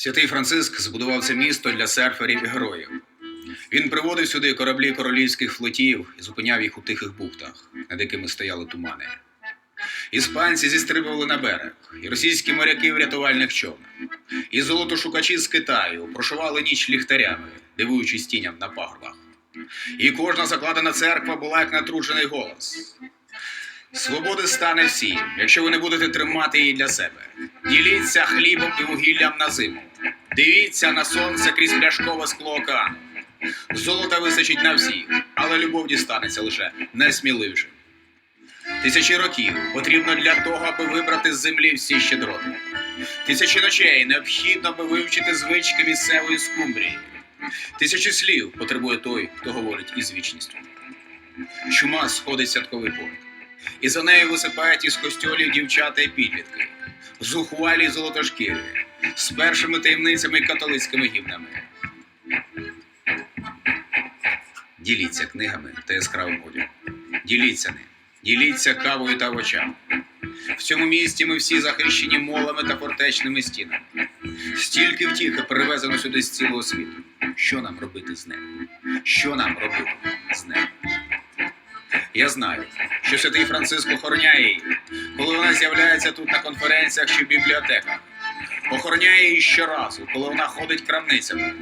Святий Франциск збудував це місто для серферів і героїв. Він приводив сюди кораблі королівських флотів і зупиняв їх у тихих бухтах, над якими стояли тумани. Іспанці зістрибували на берег, і російські моряки в рятувальних човнах. І золотошукачі з Китаю прошивали ніч ліхтарями, дивуючись тіням на пагорбах. І кожна закладена церква була як натруджений голос. Свободи стане всім, якщо ви не будете тримати її для себе. Діліться хлібом і вугіллям на зиму. Дивіться на сонце крізь пляшкове скло океану. Золота вистачить на всіх, але любов дістанеться лише найсмілившим. Тисячі років потрібно для того, аби вибрати з землі всі щедроти. Тисячі ночей необхідно, аби вивчити звички місцевої скумбрії. Тисячі слів потребує той, хто говорить із вічністю. Чума сходить святковий полк. І за нею висипають із костьолів дівчата і підлітки, зухвалі золотошкірі, з першими таємницями і католицькими гімнами. Діліться книгами та яскравим одягом. Діліться ним. Діліться кавою та овочами. В цьому місті ми всі захищені молами та фортечними стінами. Стільки втіхи перевезено сюди з цілого світу. Що нам робити з ним? Що нам робити з ним? Я знаю, що святий Франциск охороняє її, коли вона з'являється тут на конференціях чи бібліотеках. Охороняє її щоразу, коли вона ходить крамницями,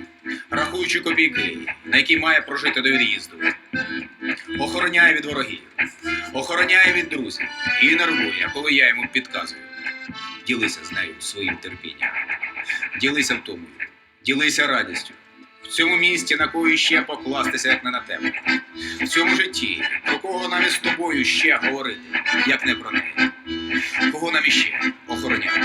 рахуючи копійки, на які має прожити до від'їзду. Охороняє від ворогів, охороняє від друзів і нервує, коли я йому підказую. Ділися з нею своїм терпінням, ділися втомою, ділися радістю. В цьому місті на кого ще покластися, як не на тебе. В цьому житті, про кого нам із тобою ще говорити, як не про неї. Кого нам іще охороняти.